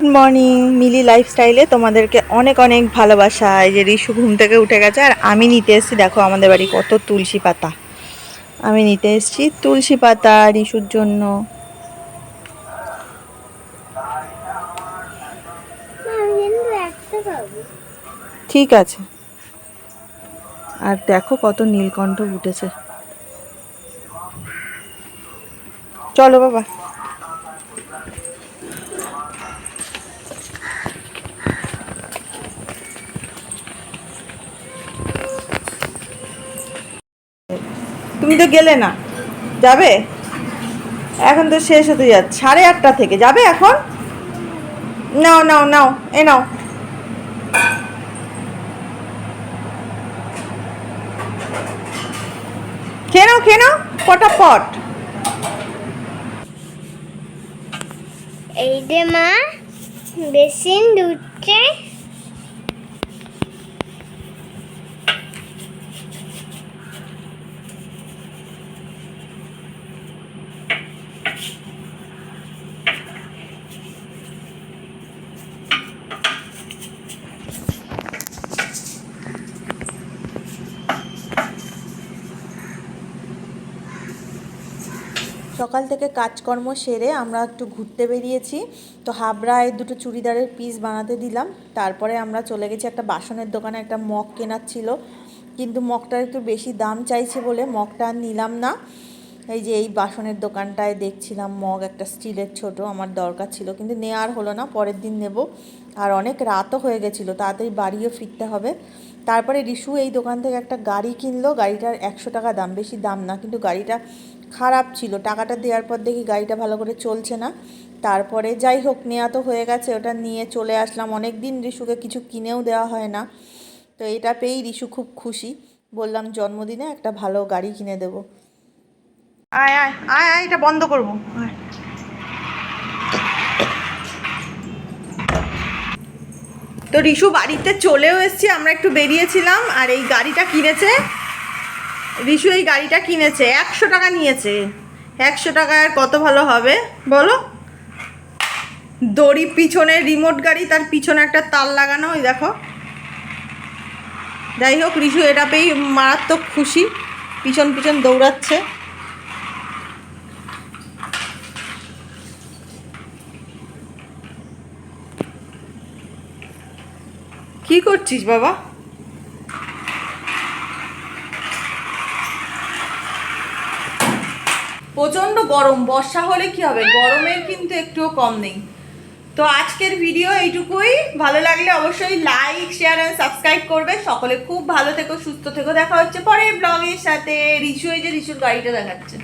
Good morning মিলি লাইফস্টাইলে তোমাদেরকে অনেক অনেক ভালোবাসা। এই যে রিশু ঘুম থেকে উঠে গেছে, আর আমি নিতে এসেছি, দেখো আমাদের বাড়ি কত তুলসী পাতা। আমি নিতে এসেছি তুলসী পাতা রিশুর জন্য। ঠিক আছে। আর দেখো কত নীলকণ্ঠ উঠেছে চলো বাবা। তুমি তো গেলে না। যাবে? এখন তো শেষ হতে যাচ্ছে সাড়ে আটটা থেকে। যাবে এখন? নাও নাও নাও, এ নাও। খেয়ে নাও খেয়ে নাও এই যে মা, বেসিন দুধছে সকাল থেকে কাজকর্ম সেরে আমরা একটু ঘুরতে বেরিয়েছি। তো হাবড়ায় দুটো চুড়িদারের পিস বানাতে দিলাম। তারপরে আমরা চলে গেছি একটা বাসনের দোকানে, একটা মগ কেনার ছিল। কিন্তু মগটার একটু বেশি দাম চাইছে বলে মগটা নিলাম না। এই যে এই বাসনের দোকানটায় দেখছিলাম মগ একটা স্টিলের ছোট, আমার দরকার ছিল। কিন্তু নেওয়ার হলো না, পরের দিন নেব। আর অনেক রাতও হয়ে গেছিল, তাড়াতাড়ি বাড়িও ফিরতে হবে। তারপরে রিশু এই দোকান থেকে একটা গাড়ি কিনলো। গাড়িটার একশো টাকা দাম, বেশি দাম না, কিন্তু গাড়িটা খারাপ ছিল। টাকাটা দেওয়ার পর দেখি গাড়িটা ভালো করে চলছে না। তারপরে যাই হোক নেওয়া তো হয়ে গেছে, ওটা নিয়ে চলে আসলাম। অনেক দিন রিশুকে কিছু কিনেও দেওয়া হয় না। তো এটা পেয়েই রিশু খুব খুশি। বললাম, জন্মদিনে একটা ভালো গাড়ি কিনে দেবো। আয় আয় আয় আয়, এটা বন্ধ করব। তো রিশু বাড়িতে চলেও এসেছি, আমরা একটু বেরিয়েছিলাম আর এই গাড়িটা কিনেছে। রিশু এই গাড়িটা কিনেছে, একশো টাকা নিয়েছে। একশো টাকায় কত ভালো হবে? বলো। দড়ি পিছনে রিমোট গাড়ি, তার পিছনে একটা তার লাগানো, ওই দেখো। যাই হোক, রিশু এটা পেয়েই মারাত্মক খুশি। পিছন পিছন দৌড়াচ্ছে। কি করছিস বাবা? প্রচণ্ড গরম, বর্ষা হলে কি হবে? গরমের কিন্তু একটুও কম নেই। তো আজকের ভিডিও এইটুকুই। ভালো লাগলে অবশ্যই লাইক শেয়ার অ্যান্ড সাবস্ক্রাইব করবে। সকলে খুব ভালো থেকো, সুস্থ থেকো। দেখা হচ্ছে পরে ব্লগের সাথে। রিসু এই যে রিসুর গাড়িটা দেখাচ্ছে।